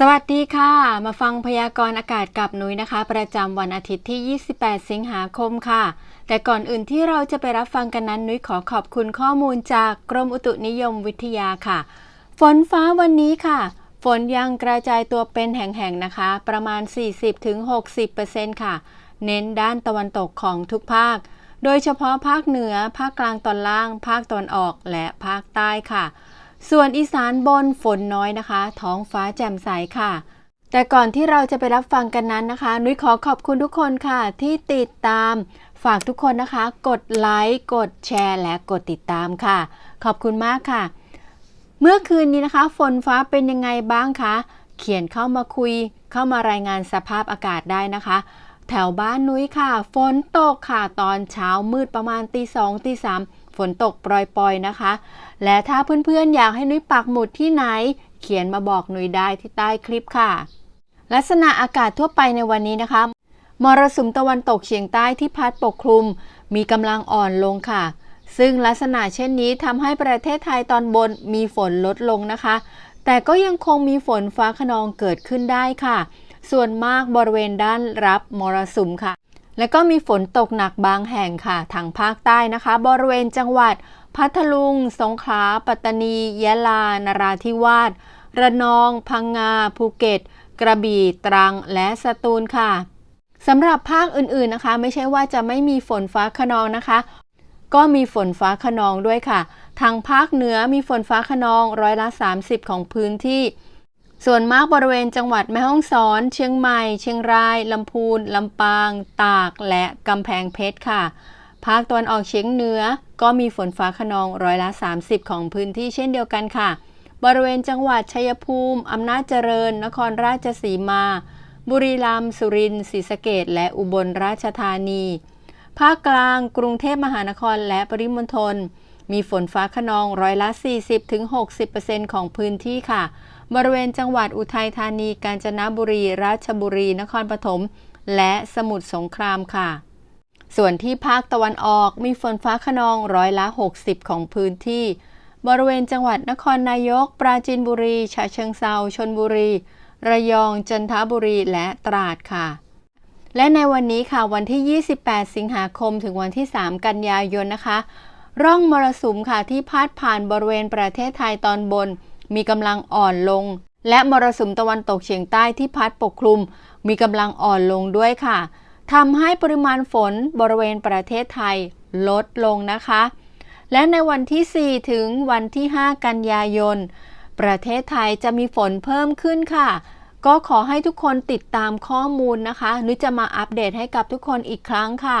สวัสดีค่ะ มาฟังพยากรณ์อากาศกับนุ้ยนะคะ ประจำวันอาทิตย์ที่ 28 สิงหาคมค่ะ แต่ก่อนอื่นที่เราจะไปรับฟังกันนั้น นุ้ยขอขอบคุณข้อมูลจากกรมอุตุนิยมวิทยาค่ะ ฝนฟ้าวันนี้ค่ะ ฝนยังกระจายตัวเป็นแห่งๆนะคะ ประมาณ 40-60%ค่ะ เน้นด้านตะวันตกของทุกภาค โดยเฉพาะภาคเหนือ ภาคกลางตอนล่าง ภาคตะวันออกและภาคใต้ค่ะ ส่วนอีสานบนฝนน้อยนะคะ ท้องฟ้าแจ่มใสค่ะ แต่ก่อนที่เราจะไปรับฟังกันนั้นนะคะ นุ้ยขอขอบคุณทุกคนค่ะ ที่ติดตาม ฝากทุกคนนะคะ กดไลค์กดแชร์ และกดติดตามค่ะ ขอบคุณมากค่ะ เมื่อคืนนี้นะคะ ฝนฟ้าเป็นยังไงบ้างคะเขียนเข้ามาคุย เข้ามารายงานสภาพอากาศได้นะคะ แถวบ้านนุ้ยค่ะ ฝนตกค่ะตอนเช้ามืดประมาณตีสองตีสาม ฝนตกปล่อยๆนะคะ และถ้าเพื่อนๆอยากให้นุ้ยปักหมุดที่ไหน เขียนมาบอกนุ้ยได้ที่ใต้คลิปค่ะ ลักษณะอากาศทั่วไปในวันนี้นะคะ มรสุมตะวันตกเฉียงใต้ที่พัดปกคลุม มีกำลังอ่อนลงค่ะ ซึ่งลักษณะเช่นนี้ทำให้ประเทศไทยตอนบนมีฝนลดลงนะคะ แต่ก็ยังคงมีฝนฟ้าขนองเกิดขึ้นได้ค่ะ ส่วนมากบริเวณด้านรับมรสุมค่ะ และก็มีฝนตกหนักบางแห่งค่ะทางภาคใต้นะคะ บริเวณจังหวัด พัทลุง สงขลา ปัตตานี ยะลา นราธิวาส ระนอง พังงา ภูเก็ต กระบี่ ตรัง และสตูลค่ะสำหรับภาคอื่นๆนะคะ ไม่ใช่ว่าจะไม่มีฝนฟ้าขนองนะคะ ก็มีฝนฟ้าขนองด้วยค่ะ ทางภาคเหนือมีฝนฟ้าขนองร้อยละ 30 ของพื้นที่ ส่วนมากบริเวณจังหวัดแม่ฮ่องสอน เชียงใหม่ เชียงรายลำพูนลำปาง ตาก และกำแพงเพชรค่ะ ภาคตะวันออกเฉียงเหนือ ก็มีฝนฟ้าขนองร้อยละ 30 ของพื้นที่เช่นเดียวกันค่ะ บริเวณจังหวัดชัยภูมิอำนาจเจริญ นครราชสีมา บุรีรัมย์สุรินทร์ศรีสะเกดและอุบลราชธานี ภาคกลาง กรุงเทพมหานครและปริมณฑล มีฝนฟ้าขนองร้อยละ 40-60%ของพื้นที่ค่ะ บริเวณจังหวัดอุทัยธานี กาญจนบุรี ราชบุรี นครปฐม และสมุทรสงครามค่ะ ส่วนที่ภาคตะวันออกมีฝนฟ้าขนองร้อยละ 60 ของพื้นที่ บริเวณจังหวัดนครนายก ปราจีนบุรีฉะเชิงเซาชนบุรี ระยอง จันทบุรี และตราดค่ะและในวันนี้ค่ะวันที่ 28 สิงหาคมถึงวันที่ 3 กันยายนนะคะ ร่องมรสุมค่ะที่พาดผ่านบริเวณประเทศไทยตอนบน มีกำลังอ่อนลง และมรสุมตะวันตกเฉียงใต้ที่พัดปกคลุม มีกำลังอ่อนลงด้วยค่ะทำให้ปริมาณฝนบริเวณประเทศไทยลดลงนะคะ และในวันที่ 4 ถึงวันที่ 5 กันยายน ประเทศไทยจะมีฝนเพิ่มขึ้นค่ะ ก็ขอให้ทุกคนติดตามข้อมูลนะคะนุ้ยจะมาอัปเดตให้กับทุกคนอีกครั้งค่ะ